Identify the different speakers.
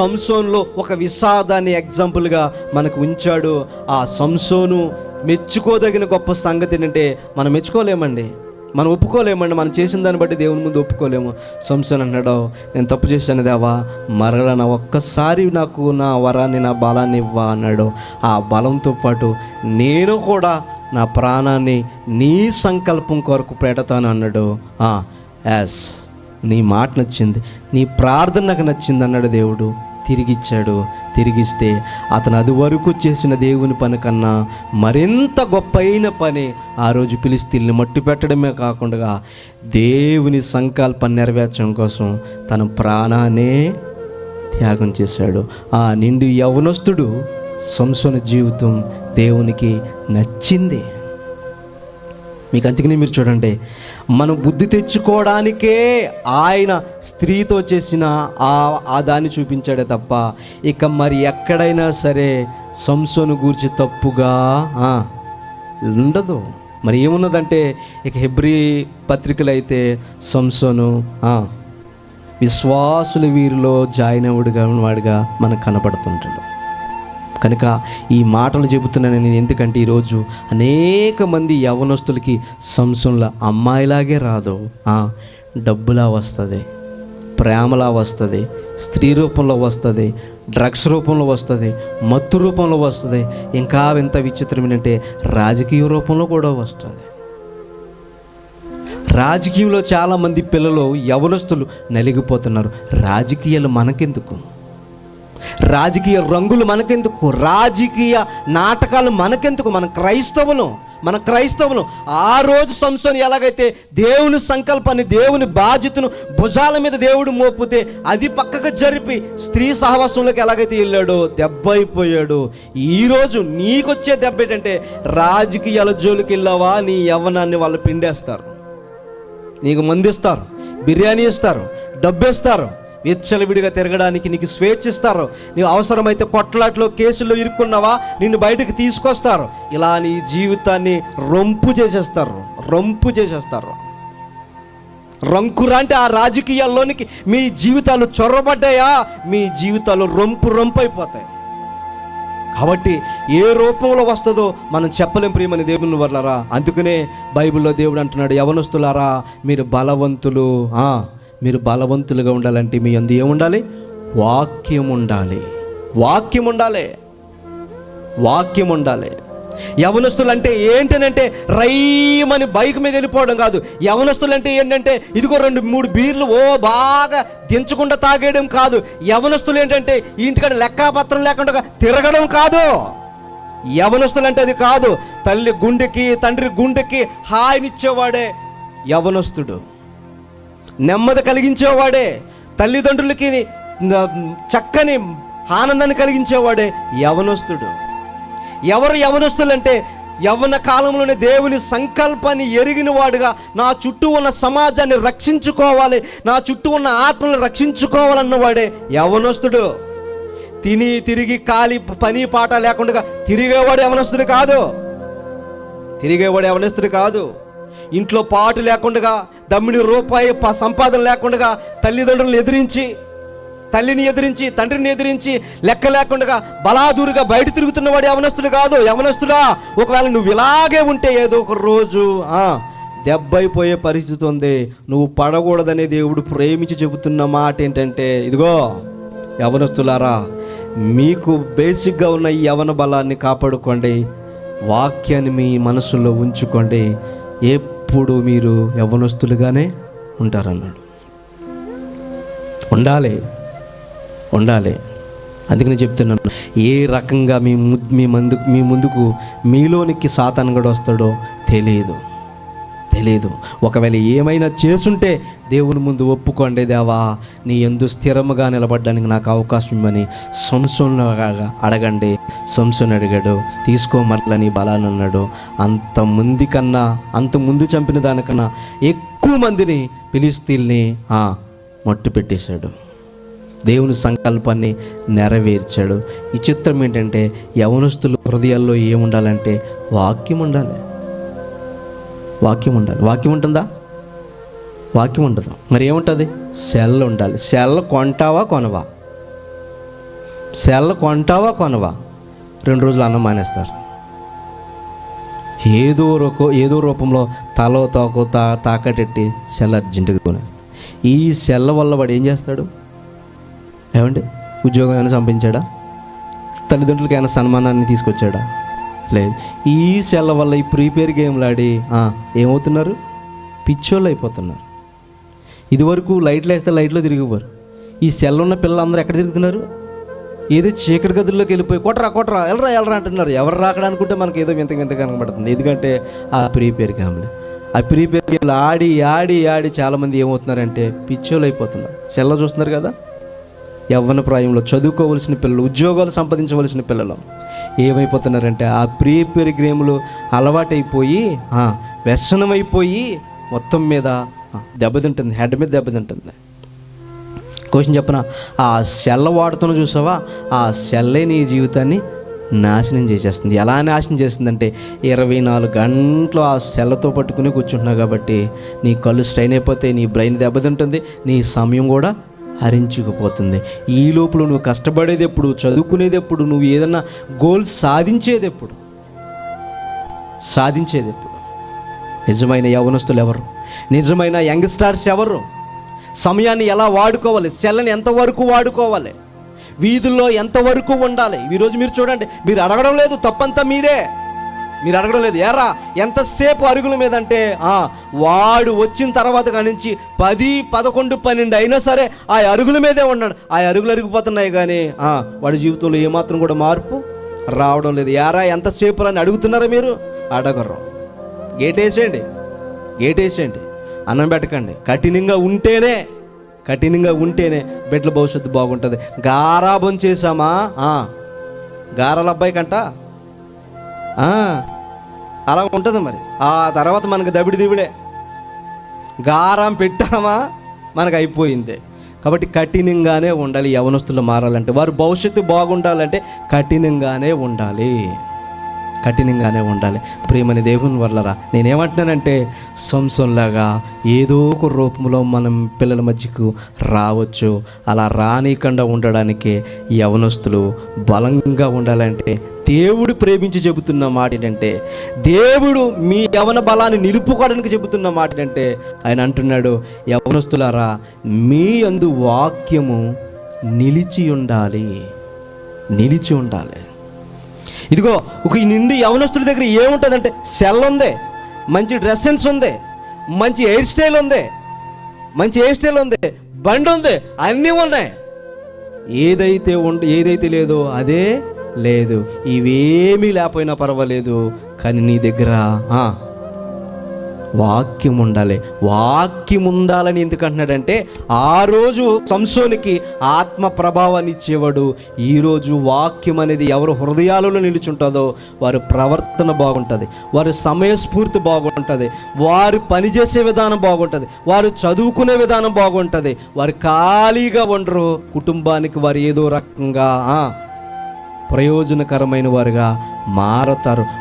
Speaker 1: సంసోన్లో ఒక విషాదాన్ని ఎగ్జాంపుల్గా మనకు ఉంచాడు. ఆ సంసోను మెచ్చుకోదగిన గొప్ప సంగతి ఏంటంటే మనం మెచ్చుకోలేమండి. మనం ఒప్పుకోలేమండి. మనం చేసిన దాన్ని బట్టి దేవుని ముందు ఒప్పుకోలేము. సంసోన్ అన్నాడు నేను తప్పు చేశాను దేవా మరలా నా ఒక్కసారి నాకు నా వరాన్ని నా బలాన్ని ఇవ్వా అన్నాడు. ఆ బలంతో పాటు నేను కూడా నా ప్రాణాన్ని నీ సంకల్పం కొరకు పెడతాను అన్నాడు. ఎస్ నీ మాట నచ్చింది నీ ప్రార్థన నాకు నచ్చింది అన్నాడు దేవుడు. తిరిగిచ్చాడు. తిరిగిస్తే అతను అది వరకు చేసిన దేవుని పని కన్నా మరింత గొప్పైన పని ఆ రోజు పిలిస్తీల్ని మట్టి పెట్టడమే కాకుండా దేవుని సంకల్పం నెరవేర్చడం కోసం తన ప్రాణాన్నే త్యాగం చేశాడు. ఆ నిండు యవనస్తుడు సంసన జీవితం దేవునికి నచ్చింది. మీకు అందుకని మీరు చూడండి మనం బుద్ధి తెచ్చుకోవడానికే ఆయన స్త్రీతో చేసిన ఆ ఆ దాన్ని చూపించాడే తప్ప ఇక మరి ఎక్కడైనా సరే సంసోను గూర్చి తప్పుగా ఉండదు. మరి ఏమున్నదంటే ఇక హెబ్రి పత్రికలు అయితే సంసోను విశ్వాసుల వీరిలో జాయిన్ అవ్వడుగా వాడిగా మనకు కనపడుతుంటాడు. కనుక ఈ మాటలు చెబుతున్నాను నేను ఎందుకంటే ఈరోజు అనేక మంది యవనస్తులకి సంసంలో అమ్మాయిలాగే రాదు. డబ్బులా వస్తుంది ప్రేమలా వస్తుంది స్త్రీ రూపంలో వస్తుంది డ్రగ్స్ రూపంలో వస్తుంది మత్తు రూపంలో వస్తుంది ఇంకా ఎంత విచిత్రం రాజకీయ రూపంలో కూడా వస్తుంది. రాజకీయంలో చాలామంది పిల్లలు యవనస్తులు నలిగిపోతున్నారు. రాజకీయాలు మనకెందుకు? రాజకీయ రంగులు మనకెందుకు? రాజకీయ నాటకాలు మనకెందుకు? మన క్రైస్తవులు మన క్రైస్తవులు. ఆ రోజు సంసోని ఎలాగైతే దేవుని సంకల్పాన్ని దేవుని బాధ్యతను భుజాల మీద దేవుడు మోపితే అది పక్కకు జరిపి స్త్రీ సహవాసంలోకి ఎలాగైతే వెళ్ళాడో దెబ్బ అయిపోయాడు. ఈరోజు నీకొచ్చే దెబ్బ ఏంటంటే రాజకీయాల జోలికి వెళ్ళావా? నీ యవ్వనాన్ని వాళ్ళు పిండేస్తారు. నీకు మందిస్తారు బిర్యానీ ఇస్తారు డబ్బు ఇస్తారు విచ్చలవిడిగా తిరగడానికి నీకు స్వేచ్ఛ ఇస్తారు నీవు అవసరమైతే కొట్లాట్లో కేసుల్లో ఇరుక్కున్నావా? నిన్ను బయటకు తీసుకొస్తారు. ఇలా నీ జీవితాన్ని రొంపు చేసేస్తారు. రొంపు చేసేస్తారు. రంకురా అంటే ఆ రాజకీయాల్లోనికి మీ జీవితాలు చొరబడ్డాయా? మీ జీవితాలు రొంపు రొంపు అయిపోతాయి కాబట్టి ఏ రూపంలో వస్తుందో మనం చెప్పలేం ప్రియమని దేవుని వర్లరా. అందుకనే బైబిల్లో దేవుడు అంటున్నాడు యవనస్తులారా మీరు బలవంతులు. మీరు బలవంతులుగా ఉండాలంటే మీ అందు ఏముండాలి? వాక్యం ఉండాలి వాక్యం ఉండాలి వాక్యం ఉండాలి యవనస్తులు అంటే ఏంటనంటే రైమని బైక్ మీద వెళ్ళిపోవడం కాదు. యవనస్తులు అంటే ఏంటంటే ఇదిగో రెండు మూడు బీర్లు ఓ బాగా దించకుండా తాగేయడం కాదు. యవనస్తులు ఏంటంటే ఇంటికాడ లెక్కాపత్రం లేకుండా తిరగడం కాదు. యవనస్తులు అంటే అది కాదు. తల్లి గుండెకి తండ్రి గుండెకి హాయినిచ్చేవాడే యవనస్తుడు. నెమ్మది కలిగించేవాడే తల్లిదండ్రులకి చక్కని ఆనందాన్ని కలిగించేవాడే యవనస్తుడు. ఎవరు యవనస్తులంటే యవన కాలంలోనే దేవుని సంకల్పాన్ని ఎరిగిన వాడుగా నా చుట్టూ ఉన్న సమాజాన్ని రక్షించుకోవాలి నా చుట్టూ ఉన్న ఆత్మను రక్షించుకోవాలన్నవాడే యవనస్తుడు. తిని తిరిగి కాలి పని పాట లేకుండా తిరిగేవాడు యవనస్తుడు కాదు. తిరిగేవాడు యవనస్తుడు కాదు. ఇంట్లో పాటు లేకుండా దమ్మిడి రూపాయి ప- సంపాదన లేకుండా తల్లిదండ్రులను ఎదిరించి తల్లిని ఎదిరించి తండ్రిని ఎదిరించి లెక్క లేకుండా బలాదూరుగా బయట తిరుగుతున్నవాడు యవనస్తుడు కాదు. యవనస్తుడా ఒకవేళ నువ్వు ఇలాగే ఉంటే ఏదో ఒక రోజు దెబ్బైపోయే పరిస్థితి ఉంది. నువ్వు పడకూడదనే దేవుడు ప్రేమించి చెబుతున్న మాట ఏంటంటే ఇదిగో యవనస్తులారా మీకు బేసిక్గా ఉన్న ఈ యవన బలాన్ని కాపాడుకోండి. వాక్యాన్ని మీ మనసులో ఉంచుకోండి. ఏ ఎప్పుడు మీరు యవనస్తులుగానే ఉంటారన్నాడు. ఉండాలి ఉండాలి. అందుకని చెప్తున్నాను ఏ రకంగా మీ మీ ముందు మీ ముందుకు మీలోనికి సాతనగడు కూడా వస్తాడో తెలియదు. తెలియదు ఒకవేళ ఏమైనా చేసుంటే దేవుని ముందు ఒప్పుకోండి దేవా. నీ ఎందు స్థిరముగా నిలబడడానికి నాకు అవకాశం ఇవ్వని సంసోన్ అడగండి. సంసోన్ అడిగాడు. తీసుకో మరల నీ బలాన్ని అన్నాడు. అంత ముందు కన్నా అంత ముందు చంపిన దానికన్నా ఎక్కువ మందిని పిలిస్తీల్ని మట్టు పెట్టేశాడు. దేవుని సంకల్పాన్ని నెరవేర్చాడు. ఈ చిత్రం ఏంటంటే యవనస్తులు హృదయాల్లో ఏముండాలంటే వాక్యం ఉండాలి. వాక్యం ఉండాలి. వాక్యం ఉంటుందా? వాక్యం ఉండదు మరి ఏముంటుంది? సెల్ ఉండాలి. సెల్ కొంటావా కొనవా? సెల్ కొంటావా కొనవా? రెండు రోజులు అన్నం మానేస్తారు. ఏదో రూప ఏదో రూపంలో తలో తోకో తా తాకటెట్టి సెల్ అర్జెంటుగా కొనేస్తారు. ఈ సెల్ వల్ల వాడు ఏం చేస్తాడు? ఏమండి? ఉద్యోగం ఏమైనా సంపించాడా తల్లిదండ్రులకి ఏమైనా సన్మానాన్ని తీసుకొచ్చాడా? లేదు. ఈ సెల్ వల్ల ఈ ప్రీపేర్ గేమ్లు ఆడి ఏమవుతున్నారు? పిచ్చోళ్ళు అయిపోతున్నారు. ఇదివరకు లైట్లు వేస్తే లైట్లో తిరిగిపోరు ఈ సెల్ ఉన్న పిల్లలందరూ ఎక్కడ తిరుగుతున్నారు? ఏదో చీకటి గదుల్లోకి వెళ్ళిపోయి కొట్రా కొట్రా ఎలరా ఎలరా అంటున్నారు. ఎవరు రాకడానుకుంటే మనకి ఏదో వింత వింత కనబడుతుంది. ఎందుకంటే ఆ ప్రీపేర్ గేమ్లు. ఆ ప్రీపేర్ గేమ్లు ఆడి ఆడి ఆడి చాలామంది ఏమవుతున్నారంటే పిచ్చోళ్ళు అయిపోతున్నారు. సెల్ల చూస్తున్నారు కదా? యవ్వన ప్రాయంలో చదువుకోవలసిన పిల్లలు ఉద్యోగాలు సంపాదించవలసిన పిల్లలు. ఏమైపోతున్నారంటే ఆ ప్రీపేర్ గేమ్లు అలవాటైపోయి వ్యసనమైపోయి మొత్తం మీద దెబ్బతింటుంది హెడ్ మీద దెబ్బతింటుంది. క్వశ్చన్ చెప్పిన? ఆ సెల్ల వాడుతున్న చూసావా? ఆ సెల్లే నీ జీవితాన్ని నాశనం చేసేస్తుంది. ఎలా నాశనం చేస్తుందంటే ఇరవై నాలుగు గంటలు ఆ సెల్లతో పట్టుకుని కూర్చుంటున్నావు కాబట్టి నీ కళ్ళు స్ట్రైన్ అయిపోతే నీ బ్రెయిన్ దెబ్బతింటుంది నీ సమయం కూడా హరించుకుపోతుంది. ఈ లోపల నువ్వు కష్టపడేది ఎప్పుడు చదువుకునేది ఎప్పుడు నువ్వు ఏదన్నా గోల్ సాధించేది ఎప్పుడు సాధించేది ఎప్పుడు నిజమైన యవనస్తులు ఎవరు? నిజమైన యంగ్స్టార్స్ ఎవరు? సమయాన్ని ఎలా వాడుకోవాలి? సెల్లని ఎంతవరకు వాడుకోవాలి? వీధుల్లో ఎంతవరకు ఉండాలి? ఈరోజు మీరు చూడండి మీరు అడగడం లేదు తప్పంతా మీదే. మీరు అడగడం లేదు. ఎరా ఎంతసేపు అరుగుల మీద అంటే వాడు వచ్చిన తర్వాత కానించి పది పదకొండు పన్నెండు అయినా సరే ఆ అరుగుల మీదే ఉన్నాడు. ఆ అరుగులు అరిగిపోతున్నాయి కానీ వాడి జీవితంలో ఏమాత్రం కూడా మార్పు రావడం లేదు. ఎరా ఎంతసేపు అని అడుగుతున్నారా మీరు? అడగరు. గేట్ వేసేయండి గేట్ వేసేయండి అన్నం పెట్టకండి. కఠినంగా ఉంటేనే కఠినంగా ఉంటేనే బిడ్డల భవిష్యత్తు బాగుంటుంది. గారాబం చేసామా గారాల అబ్బాయి కంట అలా ఉంటుంది మరి. ఆ తర్వాత మనకు దబిడి దిబిడే. గారం పెట్టామా మనకు అయిపోయింది. కాబట్టి కఠినంగానే ఉండాలి యవనస్తులు మారాలంటే. వారు భవిష్యత్తు బాగుండాలంటే కఠినంగానే ఉండాలి. కఠినంగానే ఉండాలి. ప్రేమని దేవుని వల్లరా. నేనేమంటున్నానంటే సంసంలాగా ఏదో ఒక రూపంలో మనం పిల్లల మధ్యకు రావచ్చు. అలా రానికుండా ఉండడానికి యవనస్తులు బలంగా ఉండాలంటే దేవుడు ప్రేమించి చెబుతున్న మాట ఏంటంటే దేవుడు మీ యవన బలాన్ని నిలుపుకోవడానికి చెబుతున్న మాట ఏంటంటే ఆయన అంటున్నాడు యవనస్తులారా మీ అందు వాక్యము నిలిచి ఉండాలి. నిలిచి ఉండాలి. ఇదిగో ఒక ఈ నిండు యవనస్తుల దగ్గర ఏముంటుందంటే సెల్ ఉంది మంచి డ్రెస్ సెన్స్ ఉంది మంచి హెయిర్ స్టైల్ ఉంది మంచి హెయిర్ స్టైల్ ఉంది బండి ఉంది అన్నీ ఉన్నాయి. ఏదైతే ఉండ ఏదైతే లేదో అదే లేదు. ఇవేమీ లేకపోయినా పర్వాలేదు కానీ నీ దగ్గర వాక్యం ఉండాలి. వాక్యం ఉండాలని ఎందుకు అంటున్నాడంటే ఆ రోజు సంసోనికి ఆత్మ ప్రభావాన్ని ఇచ్చేవాడు. ఈరోజు వాక్యం అనేది ఎవరు హృదయాలలో నిలుచుంటుందో వారి ప్రవర్తన బాగుంటుంది. వారి సమయస్ఫూర్తి బాగుంటుంది. వారు పనిచేసే విధానం బాగుంటుంది. వారు చదువుకునే విధానం బాగుంటుంది. వారు ఖాళీగా ఉండరు. కుటుంబానికి వారు ఏదో రకంగా ప్రయోజనకరమైన వారుగా మారతారు.